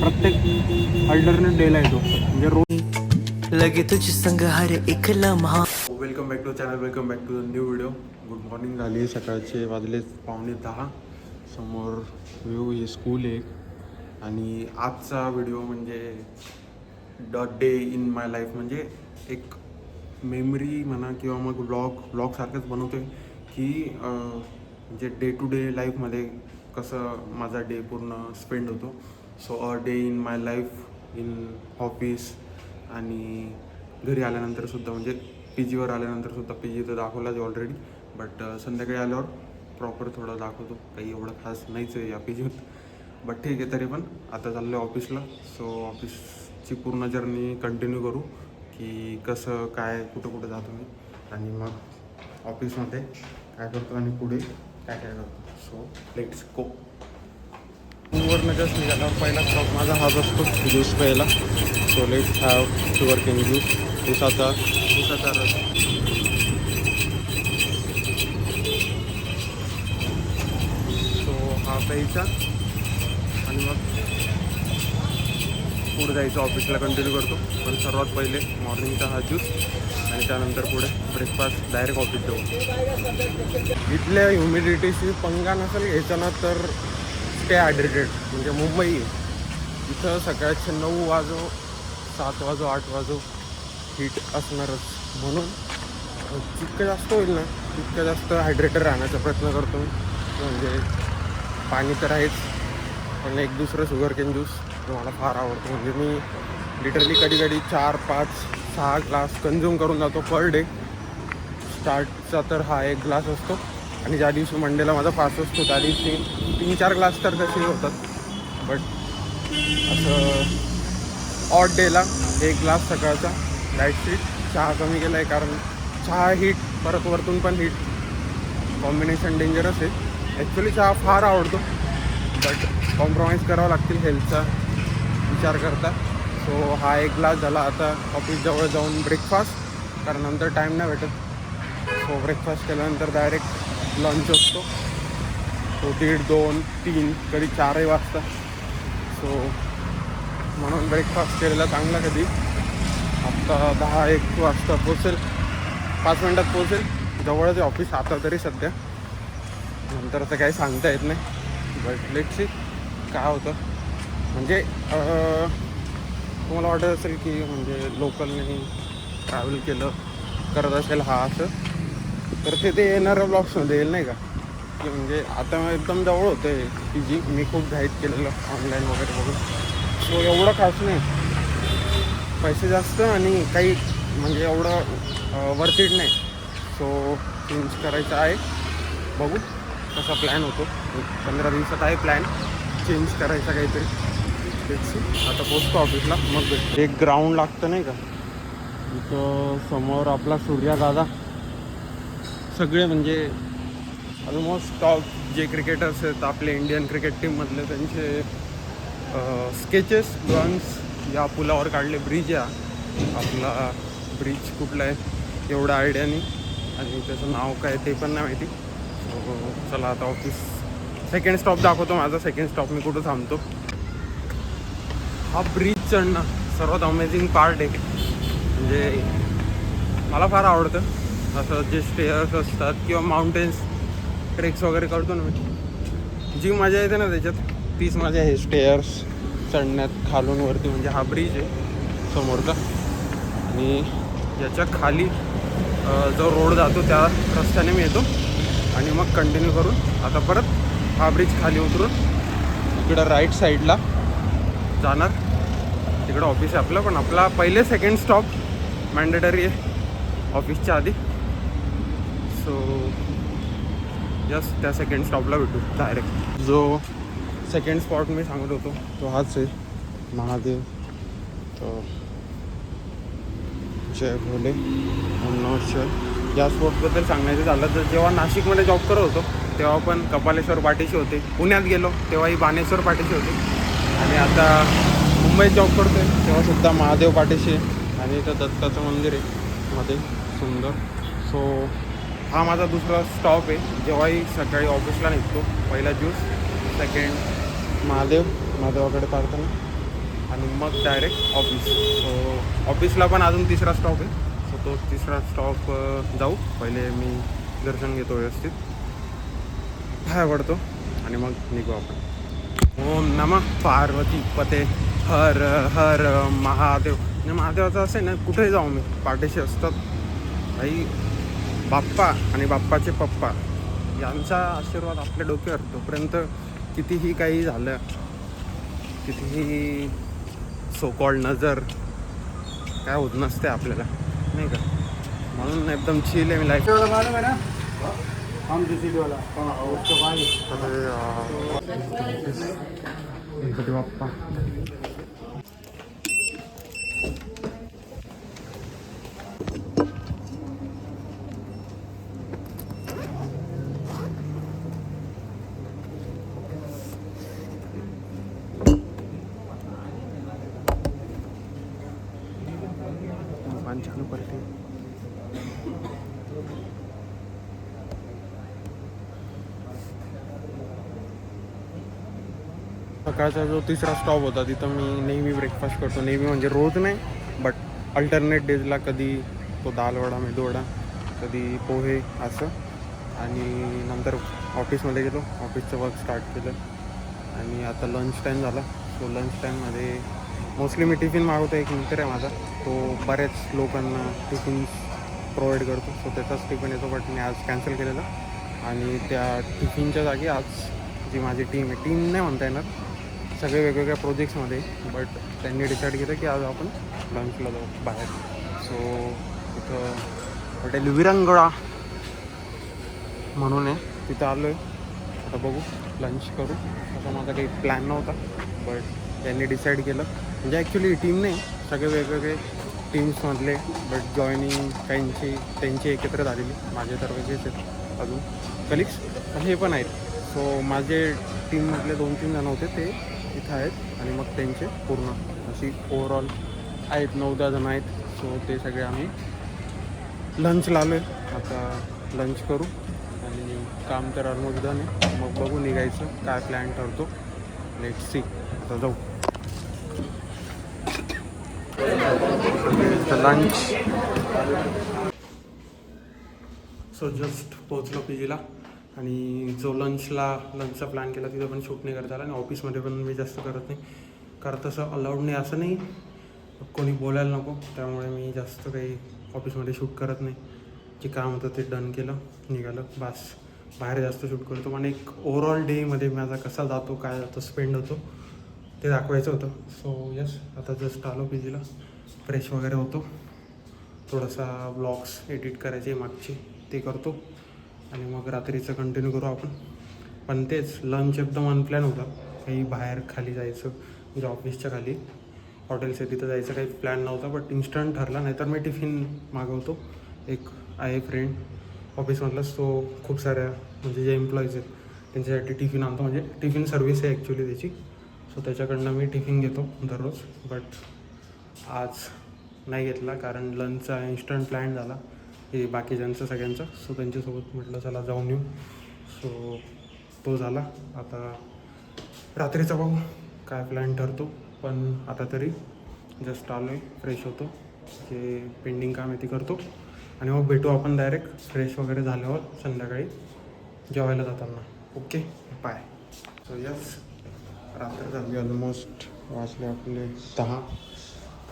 प्रत्येक अल्टरनेट डेला येतो. म्हणजे रोज लगे तुझ संग हर एक लम्हा. Welcome back to channel welcome back to the new video good morning झाली सकाळचे वाजले पावणे दहा. समोर व्ह्यू हे स्कूल आहे आणि आजचा व्हिडिओ म्हणजे the day in my life म्हणजे एक मेमरी म्हणा किंवा मग ब्लॉग ब्लॉगसारखंच बनवतो आहे की म्हणजे डे टू डे लाईफमध्ये कसं माझा डे पूर्ण स्पेंड होतो. So a day in my life in office आणि घरी आल्यानंतर सुद्धा म्हणजे पी जीवर आल्यानंतर सुद्धा पी जी तर दाखवलाच ऑलरेडी बट संध्याकाळी आल्यावर प्रॉपर थोडं दाखवतो. काही एवढं खास नाहीच आहे या पी जीवर बट ठीक आहे तरी पण आता चाललो आहे ऑफिसला सो ऑफिसची पूर्ण जर्नी कंटिन्यू करू की कसं काय कुठं कुठं जातो मी. आणि मग ऑफिसमध्ये काय करतो आणि पुढे काय काय करतो. सो लेट्स गो वरनं जस्ट निघाल्यावर पहिला स्टॉप माझा हाच असतो ज्यूस प्यायला. So let's have sugar cane juice ऊसाचा. ऊसाचा रस. सो हा प्यायचा. आणि मग पुढे जायचं ऑफिसला कंटिन्यू करतो. पण सर्वात पहिले मॉर्निंगचा हा ज्यूस आणि त्यानंतर पुढे ब्रेकफास्ट डायरेक्ट ऑफिस जाऊ इथल्या ह्युमिडिटीशी पंगा नसेल घ्यायचा ना तर स्टे हायड्रेटेड म्हणजे मुंबई इथं सकाळचे नऊ वाजो सात वाजो आठ वाजो हीट असणारच. म्हणून जितकं जास्त होईल ना तितकं जास्त हायड्रेटेड राहण्याचा प्रयत्न करतो. म्हणजे पाणी तर आहेच पण एक दुसरं शुगर केन ज्यूस मला फार आवडतो. म्हणजे मी लिटरली कधी कधी चार पाच सहा ग्लास कन्झ्युम करून जातो पर डे स्टार्टचा तर हा एक ग्लास असतो. आणि ज्या दिवशी मंडेला माझा फास्ट असतो त्या दिवशी तीन चार ग्लास तर तसे होतात. बट असं ऑट डेला एक ग्लास सकाळचा लाइट स्वीट चहा कमी केला आहे कारण चहा हीट परत वरतून पण हीट कॉम्बिनेशन डेंजरस आहे. ॲक्च्युली चहा फार आवडतो बट कॉम्प्रोमाइज करावं लागतील हेल्थचा विचार करता. सो हा एक ग्लास झाला. आता ऑफिसजवळ जाऊन ब्रेकफास्ट कारण नंतर टाईम नाही भेटत. सो ब्रेकफास्ट केल्यानंतर डायरेक्ट लंच असतो. तो दीड दोन तीन कधी चारही वाजता. सो म्हणून ब्रेकफास्ट केलेला चांगला कधी. आत्ता दहा एक वाजता पोचेल पाच मिनटात पोचेल जवळच आहे ऑफिस आता तरी सध्या. नंतर तर काही सांगता येत नाही. बट लेटशी काय होतं. म्हणजे तुम्हाला वाटत असेल की म्हणजे लोकलने ट्रॅव्हल केलं करत असेल हा असं. तर ते ते येणाऱ्या ब्लॉग्समध्ये येईल नाही का? की म्हणजे आता एकदम जवळ होतं आहे पी जी मी खूप घाईत केलेलं ऑनलाईन वगैरे बघून. सो एवढं खास नाही. पैसे जास्त आणि काही म्हणजे एवढं वर्थ नाही. सो चेंज करायचं आहे. बघू कसा प्लॅन होतो. एक पंधरा दिवसात आहे प्लॅन चेंज करायचा काहीतरी. तेच आता पोचतो ऑफिसला मग एक ग्राउंड लागतं नाही का? इथं समोर आपला सूर्या दादा. सगळे म्हणजे ऑलमोस्ट टॉप जे क्रिकेटर्स आहेत आपले इंडियन क्रिकेट टीममधले त्यांचे स्केचेस ड्रॉइंग्स या पुलावर काढले. ब्रिज या. आपला ब्रिज कुठला आहे एवढं आयडिया नाही. आणि त्याचं नाव काय ते पण नाही माहिती. सो चला आता ऑफिस सेकंड स्टॉप दाखवतो. माझा सेकंड स्टॉप मी कुठं थांबतो. हा ब्रिज चढणं सर्वात अमेझिंग पार्ट आहे. म्हणजे मला फार आवडतं. असं जे स्टेअर्स असतात किंवा माउंटेन्स ट्रेक्स वगैरे करतो ना मी जी मजा येते ना त्याच्यात तीच मजा आहे. स्टेअर्स चढण्यात खालून वरती म्हणजे हा ब्रिज आहे समोरचा. आणि याच्या खाली जो रोड जातो त्या रस्त्याने मी येतो. आणि मग कंटिन्यू करून आता परत हा ब्रिज खाली उतरून इकडं राईट साईडला जाणार. तिकडं ऑफिस आहे आपलं पण आपला पहिले सेकंड स्टॉप मॅन्डेटरी आहे ऑफिसच्या आधी. सो यस त्या सेकंड स्टॉपला भेटू डायरेक्ट जो सेकंड स्पॉट मी सांगत होतो तो हाच आहे महादेव. तो जय भोले ओम या स्पॉटबद्दल सांगायचं झालं तर जेव्हा नाशिकमध्ये जॉब करत होतो तेव्हा पण कपालेश्वर पाठीशी होते. पुण्यात गेलो तेव्हाही बाणेश्वर पाठीशी होते. आणि आता मुंबईत जॉब करतोय तेव्हासुद्धा महादेव पाठीशी आहे. आणि इथं दत्ताचं मंदिर आहे मध्ये सुंदर. सो हा माझा दुसरा स्टॉप आहे. जेव्हाही सकाळी ऑफिसला निघतो पहिला ज्यूस सेकंड महादेव महादेवाकडे पाहताना आणि मग डायरेक्ट ऑफिस सो ऑफिसला पण अजून तिसरा स्टॉप आहे. सो तो तिसरा स्टॉप जाऊ. पहिले मी दर्शन घेतो व्यवस्थित. काय आवडतो? आणि मग निघू आपण. ओम नम पार्वती पते. हर हर महादेव. आणि महादेवाचं असं आहे ना कुठेही जाऊ मी. पाठीशी असतात. काही बाप्पा आणि बाप्पाचे पप्पा यांचा आशीर्वाद आपल्या डोक्यावर. तोपर्यंत कितीही काही झालं कितीही सो कॉल्ड नजर काय होत नसते आपल्याला नाही का? म्हणून एकदम चिल आहे मी लाईफ मालूम दुकान चालू करते सकाळचा जो तिसरा स्टॉप होता तिथं मी नेहमी ब्रेकफास्ट करतो. नेहमी म्हणजे रोज नाही बट अल्टरनेट डेजला कधी तो दाल वडा कधी पोहे असं. आणि नंतर ऑफिसमध्ये गेलो. ऑफिसचं वर्क स्टार्ट केलं. आणि आता लंच टाईम झाला. सो लंच टाईममध्ये मोस्टली मी टिफिन मागवतो एक मित्र आहे माझा. तो बऱ्याच लोकांना टिफिन प्रोव्हाइड करतो. सो त्याचाच टिफिन येतो बट मी आज कॅन्सल केलेलं. आणि त्या टिफिनच्या जागी आज जी माझी टीम आहे टीम नाही म्हणता येणार. सगळे वेगवेगळ्या प्रोजेक्ट्समध्ये बट त्यांनी डिसाईड केलं की आज आपण लंचला जाऊ बाहेर. सो तिथं हॉटेल विरंगळा म्हणून आहे. तिथं आलो आहे आता बघू लंच करू. असा माझा काही प्लॅन नव्हता. बट त्यांनी डिसाईड केलं. म्हणजे ॲक्च्युली टीम नाही. सगळे वेगवेगळे टीम्समधले बट जॉईनिंग काहींची त्यांची एकत्र झालेली. माझे तर वेगळेच आहेत अजून. कलिग्स हे पण आहेत. सो माझे टीममधले दोन तीन जण होते ते इथं आहेत आणि मग त्यांचे पूर्ण. अशी ओवरऑल आहेत नऊ दहा जण आहेत. सो ते सगळे आम्ही लंचला आलो आहे आता लंच करू आणि काम तर ऑलमोस्ट डन आहे. मग बघू निघायचं काय प्लॅन ठरतो. लेट सी आता जाऊ. लंच सो जस्ट पोहोचलो पी जीला आणि जो लंचला लंचचा प्लॅन केला तिथं पण शूट नाही करता आला. आणि ऑफिसमध्ये पण मी जास्त करत नाही. करत तसं अलाउड नाही असं नाही. कोणी बोलायला नको. त्यामुळे मी जास्त काही ऑफिसमध्ये शूट करत नाही. जे काम होतं ते डन केलं निघालं. बास. बाहेर जास्त शूट करतो. पण एक ओव्हरऑल डेमध्ये माझा कसा जातो काय जातो स्पेंड होतो. ते दाखवायचं होतं. सो यस आता जस्ट आलो पी जीला फ्रेश वगैरे होतो. थोडासा ब्लॉग्स एडिट करायचे मागचे ते करतो. आणि मग रात्रीचं कंटिन्यू करू आपण. पण तेच लंच एकदम अनप्लॅन होता. काही बाहेर खाली जायचं म्हणजे ऑफिसच्या खाली. हॉटेल्स आहे तिथं जायचं काही प्लॅन नव्हता बट इन्स्टंट ठरला. नाहीतर मी टिफिन मागवतो. एक आहे फ्रेंड ऑफिसमधला सो खूप साऱ्या म्हणजे जे एम्प्लॉईज आहेत त्यांच्यासाठी टिफिन आणतो. म्हणजे टिफिन सर्व्हिस आहे ॲक्च्युली त्याची. सो त्याच्याकडनं मी टिफिन घेतो दररोज बट आज नाही घेतला कारण लंचचा इन्स्टंट प्लॅन झाला हे बाकीच्यांचं सगळ्यांचं. सो त्यांच्यासोबत म्हटलं चला जाऊन येऊ. सो तो झाला. आता रात्रीचा भाऊ काय प्लॅन ठरतो. पण आता तरी जस्ट आलो आहे फ्रेश होतो. जे पेंडिंग काम आहे ते करतो. आणि मग भेटू आपण डायरेक्ट फ्रेश वगैरे झाल्यावर संध्याकाळी जेवायला जाताना. ओके बाय सो यस रात्र झाली ऑलमोस्ट वाजले आपले दहा.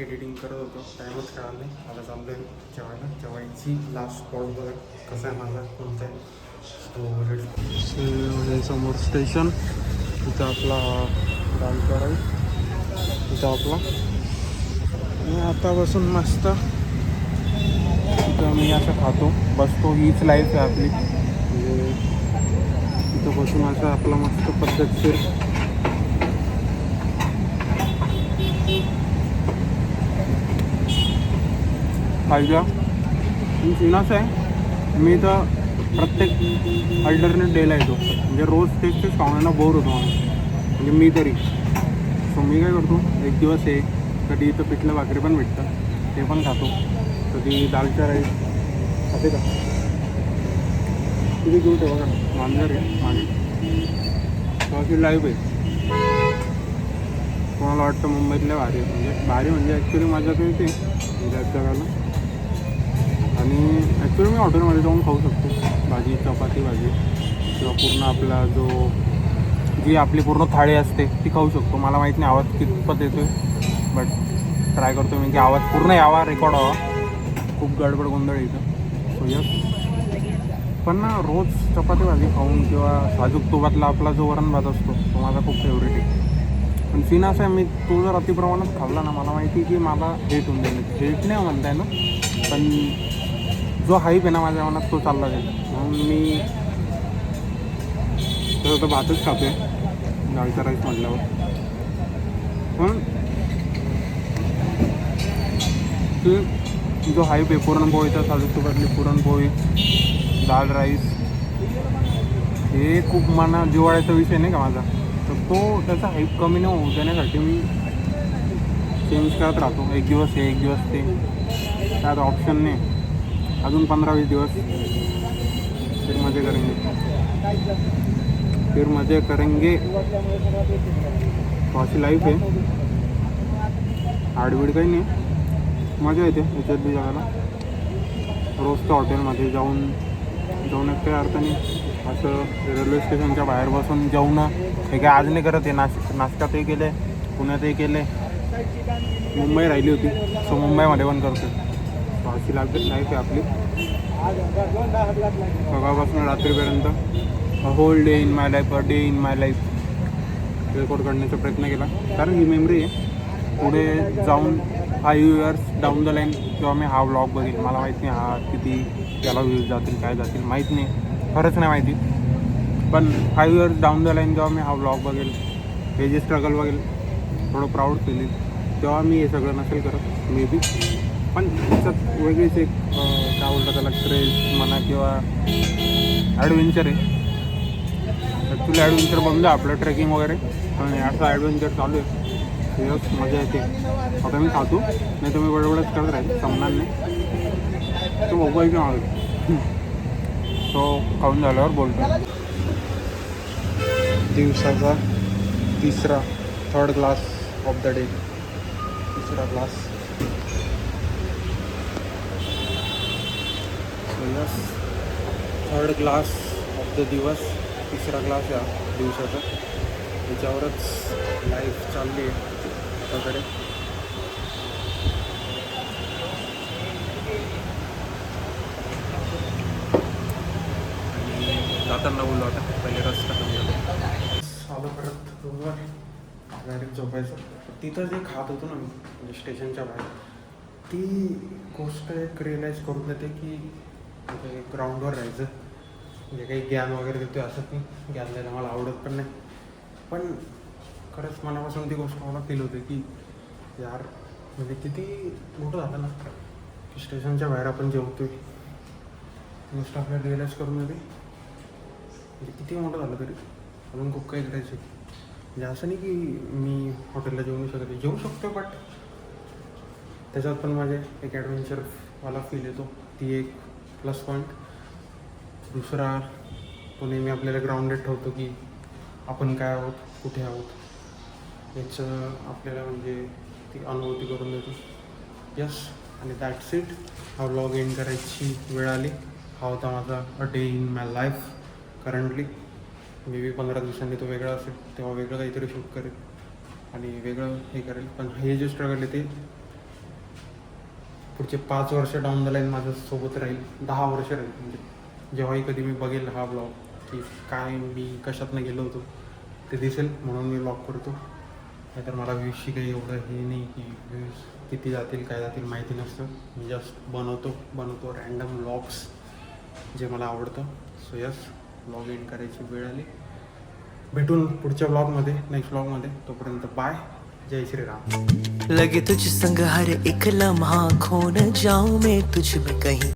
एडिटिंग करत होतो. टाईमच कळाला नाही. आता चाललो आहे जेवायला. जेवायची लास्ट स्पॉट बघा कसा आहे माझा कोणता आहे. समोर स्टेशन तिथं आपला दाल कढाई तिथं आपला. आणि आता बसून मस्त. तिथं मी असं खातो. बसतो. हीच लाईफ आहे आपली. म्हणजे इथं बसून असं आपलं मस्त पद्धतशीर खायच्या पण आहे. मी तर प्रत्येक अल्टरनेट डेला येतो. म्हणजे रोज तेच तेच खाण्याला बोर होतो माणूस म्हणजे मी तरी. सो मी काय करतो? एक दिवस हे कधी इथं पिठलं भाकरी पण भेटतं ते पण खातो. कधी दालचा राईस खाते का? किती घेऊ बघा. मांजर आहे. मागे बाकी लाईव्ह आहे. कोणाला वाटतं मुंबईतल्या भारी म्हणजे भारी म्हणजे ॲक्च्युली मजा तर येते. म्हणजे त्या जगाला आणि ॲक्च्युली मी हॉटेलमध्ये जाऊन खाऊ शकतो. भाजी चपाती भाजी. किंवा पूर्ण आपला जो जी आपली पूर्ण थाळी असते ती खाऊ शकतो. मला माहीत नाही आवाज कितपत येतो आहे बट ट्राय करतो मी की आवाज पूर्ण यावा रेकॉर्ड व्हावा. खूप गडबड गोंधळ येतं सो यस पण ना रोज चपाती भाजी खाऊन किंवा साजूक तुपातला आपला जो वरण भात असतो तो माझा खूप फेवरेट आहे. पण सीन असं आहे मी तो जर अतिप्रमाणात खाल्ला ना मला माहिती आहे की मला हेट होऊन जाईल हेट नाही म्हणताय ना पण जो हाईप आहे ना माझ्या मनात तो चालला जाईल. म्हणून मी तसं तर भातच खातोय डाळचा राईस म्हटल्यावर. पण जो हाईप आहे पुरणपोळीचा साजूक तुपातली पुरणपोळी दाल राईस हे खूप मना जिवाळ्याचा विषय नाही का माझा? तर तो त्याचा हाईप कमी न होऊ देण्यासाठी मी चेंज करत राहतो. एक दिवस हे एक दिवस ते. त्यात ऑप्शन नाही. अजून पंधरा वीस दिवस फिर मजे करेंगे. फिर मजे करेंगे. तो अशी लाईफ आहे. आडवीड काही नाही. मजा येते याच्यात बी जगाला रोजच्या हॉटेलमध्ये जाऊन जाऊन एक काही अर्थ नाही. असं रेल्वे स्टेशनच्या बाहेर बसून जेवणं. हे काय आज नाही करत आहे नाश नाशकातही केले पुण्यातही केले. मुंबई राहिली होती सो मुंबईमध्ये पण करतो अशी लाईफ लाईफ आहे आपली. सकाळपासून रात्रीपर्यंत whole day in my life a day in my life record करण्याचा प्रयत्न केला. कारण ही मेमरी आहे. पुढे जाऊन five years down the line किंवा मी हा ब्लॉग बघेल मला माहीत नाही हा किती त्याला व्ह्यूज जातील काय जातील माहीत नाही. खरंच नाही माहिती. पण five years down the line जेव्हा मी हा ब्लॉग बघेल हे जे स्ट्रगल बघेल थोडं प्राऊड फील तेव्हा मी हे सगळं नसेल करत मे बी पण त्याच्यात वेगळीच एक काय बोलतात त्याला क्रेज म्हणा किंवा ॲडव्हेंचर आहे. ॲक्च्युली ॲडव्हेंचर बंद आपलं ट्रेकिंग वगैरे. पण असं ॲडव्हेंचर चालू आहे. यस मजा येते. आता मी खातो नाही तुम्ही बडबडच करत राहील संपणार नाही. तो मोबाईल किंवा तो खाऊन झाल्यावर बोलतो दिवसाचा तिसरा third glass of the day तिसरा glass third glass of the दिवस तिसरा ग्लास या दिवसाचा. त्याच्यावरच लाईफ चालली आहे. आताकडे जाताना बोललो आता पहिले रस्ता कमी झाला आलो परत रूमवर डायरेक्ट झोपायचं. तिथं जे खात होतो ना मी म्हणजे स्टेशनच्या बाहेर ती गोष्ट एक रिअलाईज करून देते की म्हणजे ग्राउंडवर राहायचं. म्हणजे काही ज्ञान वगैरे देतो असं नाही ज्ञान द्यायला मला आवडत पण नाही. पण खरंच मनापासून ती गोष्ट मला फील होते की यार म्हणजे किती मोठं झालं ना. की स्टेशनच्या बाहेर आपण जेवतोय. गोष्ट आपल्याला रिअलाईज करून देते. म्हणजे किती मोठं झालं तरी अजून खूप काही करायचं आहे. म्हणजे असं नाही की मी हॉटेलला जेवू शकत जेवू शकतो बट त्याच्यात पण माझे एक ॲडव्हेंचरवाला फील येतो ती एक प्लस पॉईंट दुसरा तो नेहमी आपल्याला ग्राउंडेड ठेवतो की आपण काय आहोत कुठे आहोत याचं आपल्याला म्हणजे ती अनुभूती करून देतो यस आणि दॅट्स इट हा व्लॉग एंड करायची वेळ आली हा होता माझा a day in my life currently may be पंधरा दिवसांनी तो वेगळा असेल तेव्हा वेगळं काहीतरी शूट करेल. आणि वेगळं हे करेल. पण हे जे स्ट्रगल आहे ते पुढचे पाच वर्ष डाऊन द लाईन माझ्यासोबत राहील. दहा वर्ष राहील. म्हणजे जेव्हाही कधी मी बघेल हा ब्लॉग की काय मी कशातनं गेलो होतो ते दिसेल. म्हणून मी ब्लॉग करतो. नाहीतर मला व्ह्यूजशी काही एवढं हे नाही की व्ह्यूज किती जातील काय जातील माहिती नसतं. मी जस्ट बनवतो बनवतो रँडम ब्लॉग्स जे मला आवडतं. सो यस ब्लॉग एंड करायची वेळ आली. भेटून पुढच्या ब्लॉगमध्ये नेक्स्ट ब्लॉगमध्ये तोपर्यंत बाय जय श्रीराम. लगे तुझ संग हर एक लम्हा खो न जाऊं मैं तुझ में कहीं